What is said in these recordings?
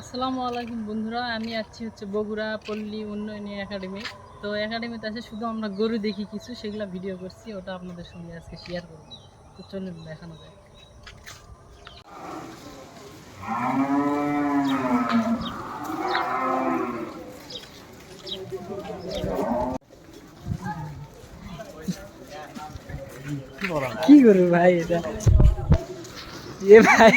আসসালামু আলাইকুম বন্ধুরা, আমি আছি হচ্ছে বগুড়া পল্লী উন্নয়ন একাডেমি। তো একাডেমিতে আছে শুধু আমরা গরু দেখি কিছু, সেগুলো ভিডিও করছি, ওটা আপনাদের সঙ্গে আজকে শেয়ার করব। তো চলুন দেখানো যায় কি গরু ভাই এটা? এ ভাই।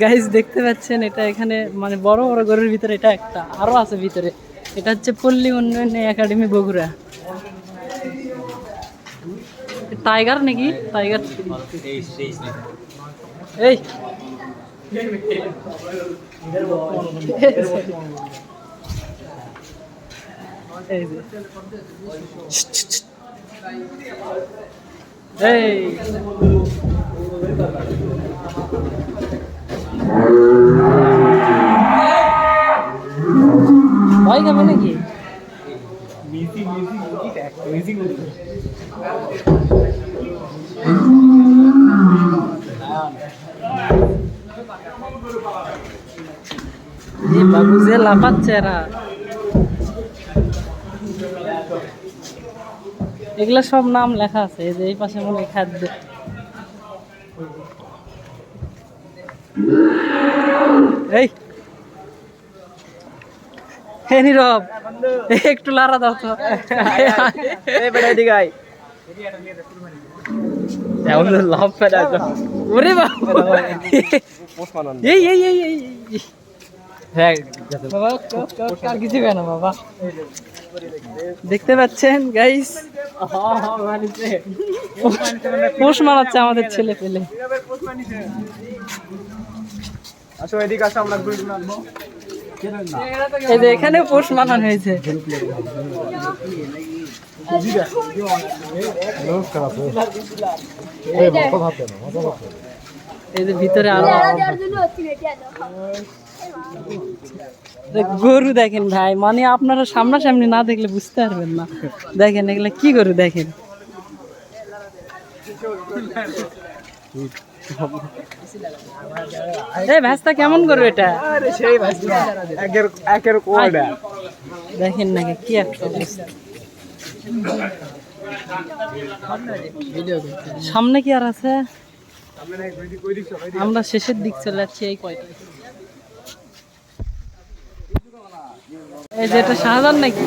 গাইজ দেখতে পাচ্ছেন, এটা এখানে মানে বড় বড় গরুর ভিতরে এটা একটা, আরও আছে ভিতরে। এটা হচ্ছে পল্লী উন্নয়ন একাডেমি বগুড়া। টাইগার নাকি? টাইগার এই। এই যে। এই ভয় খাবে নাকি এই বাবু যে লাফাচ্ছে এরা এগুলা সব নাম লেখা আছে এই যে এই পাশে মনে খাদ্য। এই। হে নীরব একটু লারা দাও তো। ওরে বাবা। এই এই এই এই এই। বাবা কার কিছু কেন বাবা? দেখতে পাচ্ছেন গাইস পোষ মারাচ্ছে আমাদের ছেলে পেলে। এই যে এখানেও পোষ মানানো হয়েছে। এই যে ভিতরে আরও গরু দেখেন ভাই মানে আপনারা সামনাসামনি না দেখলে বুঝতে পারবেন না। দেখেন এগুলা কি গরু দেখেন? এই ভ্যাসটা কেমন গরু এটা? দেখেন নাকি কি একটা সামনে কি আর আছে? আমরা শেষের দিক চলে যাচ্ছি এই কয়টা এই যে এটা নাকি?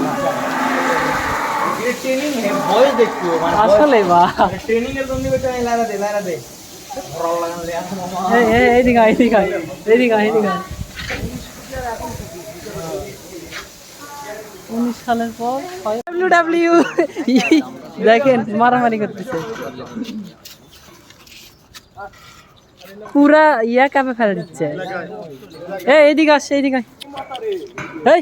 হে ডাব্লিউ ডাব্লিউ দেখেন, মারামারি করতেছে। পুরা ইয়া কাপে ফেলে দিচ্ছে। এই এইদিকে আসছে এইদিকে আয়। এই।